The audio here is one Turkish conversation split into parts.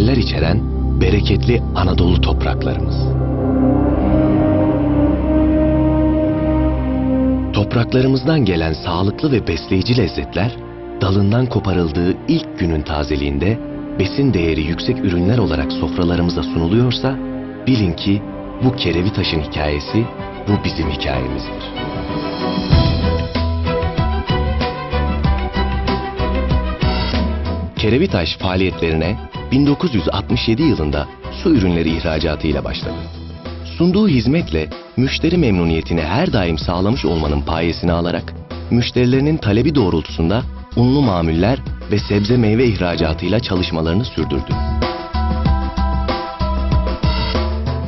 değerler içeren bereketli Anadolu topraklarımız. Topraklarımızdan gelen sağlıklı ve besleyici lezzetler, dalından koparıldığı ilk günün tazeliğinde besin değeri yüksek ürünler olarak sofralarımıza sunuluyorsa, bilin ki bu kerevi taşın hikayesi, bu bizim hikayemizdir. Kerevitaş faaliyetlerine 1967 yılında su ürünleri ihracatıyla başladı. Sunduğu hizmetle müşteri memnuniyetini her daim sağlamış olmanın payesini alarak müşterilerinin talebi doğrultusunda unlu mamuller ve sebze meyve ihracatıyla çalışmalarını sürdürdü.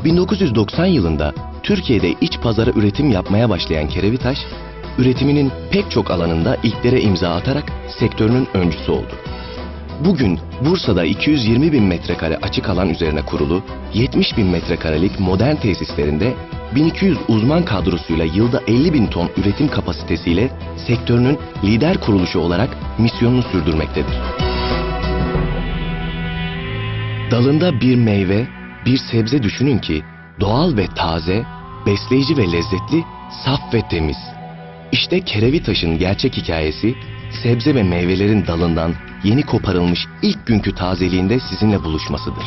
1990 yılında Türkiye'de iç pazara üretim yapmaya başlayan Kerevitaş, üretiminin pek çok alanında ilklere imza atarak sektörünün öncüsü oldu. Bugün Bursa'da 220 bin metrekare açık alan üzerine kurulu 70 bin metrekarelik modern tesislerinde 1200 uzman kadrosuyla yılda 50 bin ton üretim kapasitesiyle sektörünün lider kuruluşu olarak misyonunu sürdürmektedir. Dalında bir meyve, bir sebze düşünün ki doğal ve taze, besleyici ve lezzetli, saf ve temiz. İşte Kerevitaş'ın gerçek hikayesi sebze ve meyvelerin dalından yeni koparılmış ilk günkü tazeliğinde sizinle buluşmasıdır.